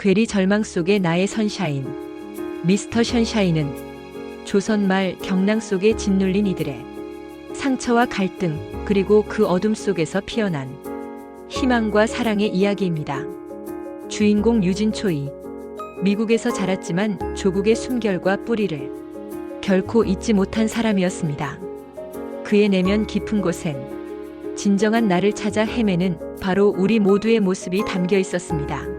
괴리 절망 속의 나의 선샤인. 미스터 션샤인은 조선 말 경랑 속에 짓눌린 이들의 상처와 갈등, 그리고 그 어둠 속에서 피어난 희망과 사랑의 이야기입니다. 주인공 유진초이. 미국에서 자랐지만 조국의 숨결과 뿌리를 결코 잊지 못한 사람이었습니다. 그의 내면 깊은 곳엔 진정한 나를 찾아 헤매는 바로 우리 모두의 모습이 담겨 있었습니다.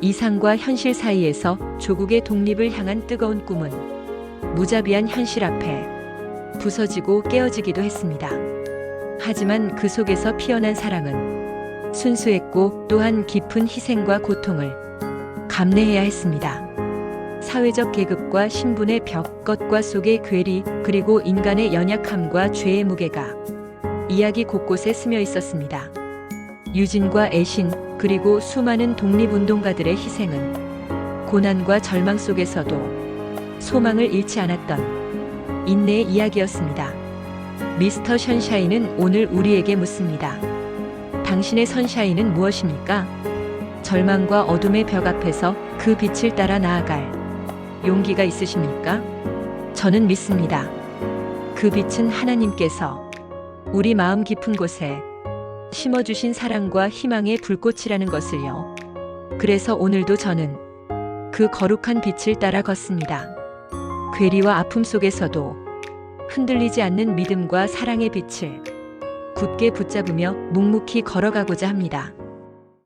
이상과 현실 사이에서 조국의 독립을 향한 뜨거운 꿈은 무자비한 현실 앞에 부서지고 깨어지기도 했습니다. 하지만 그 속에서 피어난 사랑은 순수했고 또한 깊은 희생과 고통을 감내해야 했습니다. 사회적 계급과 신분의 벽, 것과 속의 괴리, 그리고 인간의 연약함과 죄의 무게가 이야기 곳곳에 스며 있었습니다. 유진과 애신, 그리고 수많은 독립운동가들의 희생은 고난과 절망 속에서도 소망을 잃지 않았던 인내의 이야기였습니다. 미스터 션샤인은 오늘 우리에게 묻습니다. 당신의 선샤인은 무엇입니까? 절망과 어둠의 벽 앞에서 그 빛을 따라 나아갈 용기가 있으십니까? 저는 믿습니다. 그 빛은 하나님께서 우리 마음 깊은 곳에 심어주신 사랑과 희망의 불꽃이라는 것을요. 그래서 오늘도 저는 그 거룩한 빛을 따라 걷습니다. 괴리와 아픔 속에서도 흔들리지 않는 믿음과 사랑의 빛을 굳게 붙잡으며 묵묵히 걸어가고자 합니다.